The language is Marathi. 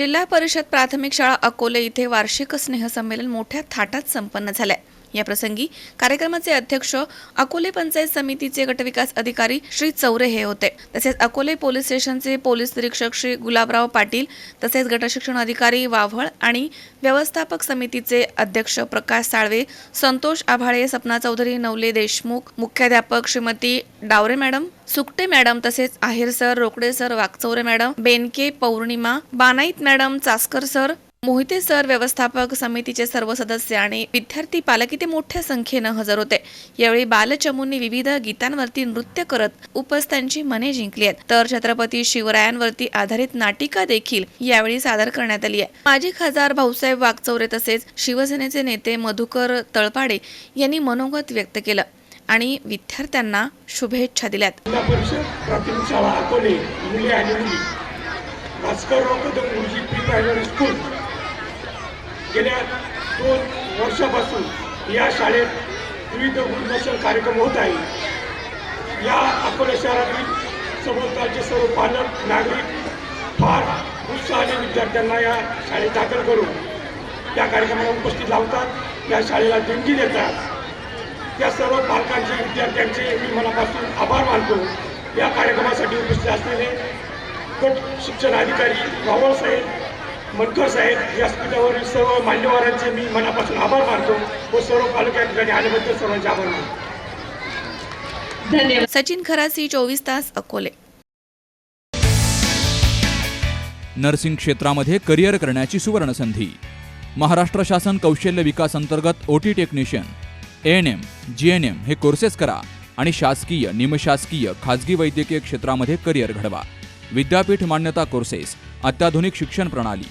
जिल्हा परिषद प्राथमिक शाळा अकोले इथे वार्षिक स्नेहसंमेलन मोठ्या थाटात संपन्न झालंय. या प्रसंगी कार्यक्रमाचे अध्यक्ष अकोले पंचायत समितीचे गटविकास अधिकारी श्री चौरे हे होते. तसेच अकोले पोलीस स्टेशनचे पोलीस निरीक्षक श्री गुलाबराव पाटील तसेच गटशिक्षण अधिकारी वाव्हळ आणि व्यवस्थापक समितीचे अध्यक्ष प्रकाश साळवे संतोष आभाळे सपना चौधरी नवले देशमुख मुख्याध्यापक श्रीमती डावरे मॅडम सुकटे मॅडम तसेच Aher sir Rokade sir Wakchaure madam Benke Pournima Banait madam Chaskar sir Mohite sir व्यवस्थापक समितीचे सर्व सदस्य आणि विद्यार्थी पालक इथे मोठ्या संख्येनं हजर होते. यावेळी बालचमूंनी विविध गीतांवरती नृत्य करत उपस्थांची मने जिंकली आहेत. तर छत्रपती शिवरायांवरती आधारित नाटिका देखील यावेळी सादर करण्यात आली आहे. माजी खासदार भाऊसाहेब वागचौरे तसेच शिवसेनेचे नेते मधुकर तळपाडे यांनी मनोगत व्यक्त केलं आणि विद्यार्थ्यांना शुभेच्छा दिल्यात. मुली स्कूल. गेल्या दोन वर्षापासून या शाळेत विविध गुरुदर्शन कार्यक्रम होत आहे. या अकोला शहरातील सभोवतालचे सर्व पालक नागरिक फार उत्साहाने विद्यार्थ्यांना या शाळेत दाखल करून त्या कार्यक्रमाला उपस्थित लावतात या शाळेला देणगी देतात. त्या सर्व पालकांचे विद्यार्थ्यांचे मी मनापासून आभार मानतो. या कार्यक्रमासाठी उपस्थित असलेले गट शिक्षण अधिकारी रावळ साहेब मनकर साहेब व्यासपीठावरील सर्व मान्यवरांचे मी मनापासून आभार मानतो. व सर्व पालक या ठिकाणी आल्याबद्दल सर्वांचे आभार मानतो. सचिन खरासी चोवीस तास अकोले. नर्सिंग क्षेत्रामध्ये करिअर करण्याची सुवर्णसंधी. महाराष्ट्र शासन कौशल्य विकास अंतर्गत O T technician. A N M G N M हे कोर्सेस करा आणि शासकीय निमशासकीय खाजगी वैद्यकीय क्षेत्रामध्ये करिअर घडवा. विद्यापीठ मान्यता कोर्सेस अत्याधुनिक शिक्षण प्रणाली.